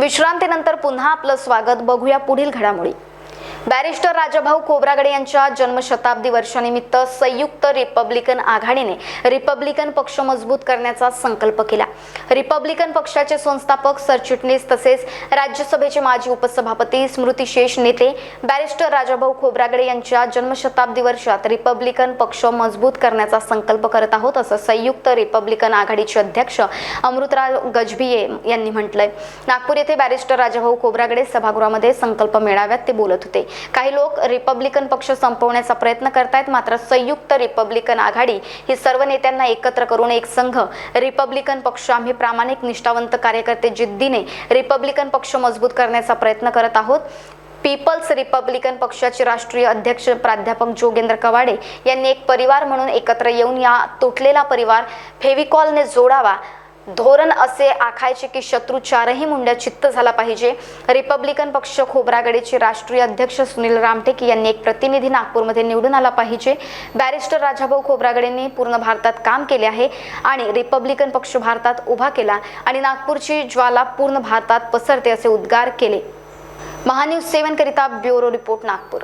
विश्रांतीनंतर पुन्हा आपलं स्वागत बघूया पुढील घडामोडी. बॅरिस्टर राजाभाऊ खोब्रागडे यांच्या जन्मशताब्दी वर्षानिमित्त संयुक्त रिपब्लिकन आघाडीने रिपब्लिकन पक्ष मजबूत करण्याचा संकल्प केला. रिपब्लिकन पक्षाचे संस्थापक सरचिटणीस तसेच राज्यसभेचे माजी उपसभापती स्मृतिशेष नेते बॅरिस्टर राजाभाऊ खोब्रागडे यांच्या जन्मशताब्दी वर्षात रिपब्लिकन पक्ष मजबूत करण्याचा संकल्प करत आहोत असं संयुक्त रिपब्लिकन आघाडीचे अध्यक्ष अमृतराव गजभिये यांनी म्हटलंय. नागपूर येथे बॅरिस्टर राजाभाऊ खोब्रागडे सभागृहामध्ये संकल्प मेळाव्यात ते बोलत होते. काही लोक रिपब्लिकन पक्ष संपवण्याचा प्रयत्न करतायत मात्र संयुक्त रिपब्लिकन आघाडी ही सर्व नेत्यांना एकत्र करून एक संघ. रिपब्लिकन पक्ष आम्ही प्रामाणिक निष्ठावंत कार्यकर्ते जिद्दीने रिपब्लिकन पक्ष मजबूत करण्याचा प्रयत्न करत आहोत. पीपल्स रिपब्लिकन पक्षाचे राष्ट्रीय अध्यक्ष प्राध्यापक जोगेंद्र कवाडे यांनी एक परिवार म्हणून एकत्र येऊन या तुटलेला परिवार फेविकॉलने जोडावा धोरण असे आखायचे की शत्रू चारही मुंड्या चित्त झाला पाहिजे. रिपब्लिकन पक्ष खोब्रागडेचे राष्ट्रीय अध्यक्ष सुनील रामटेक यांनी एक प्रतिनिधी नागपूरमध्ये निवडून आला पाहिजे. बॅरिस्टर राजाभाऊ खोब्रागडेंनी पूर्ण भारतात काम केले आहे आणि रिपब्लिकन पक्ष भारतात उभा केला आणि नागपूरची ज्वाला पूर्ण भारतात पसरते असे उद्गार केले. महान्यूज सेवन करिता ब्युरो रिपोर्ट नागपूर.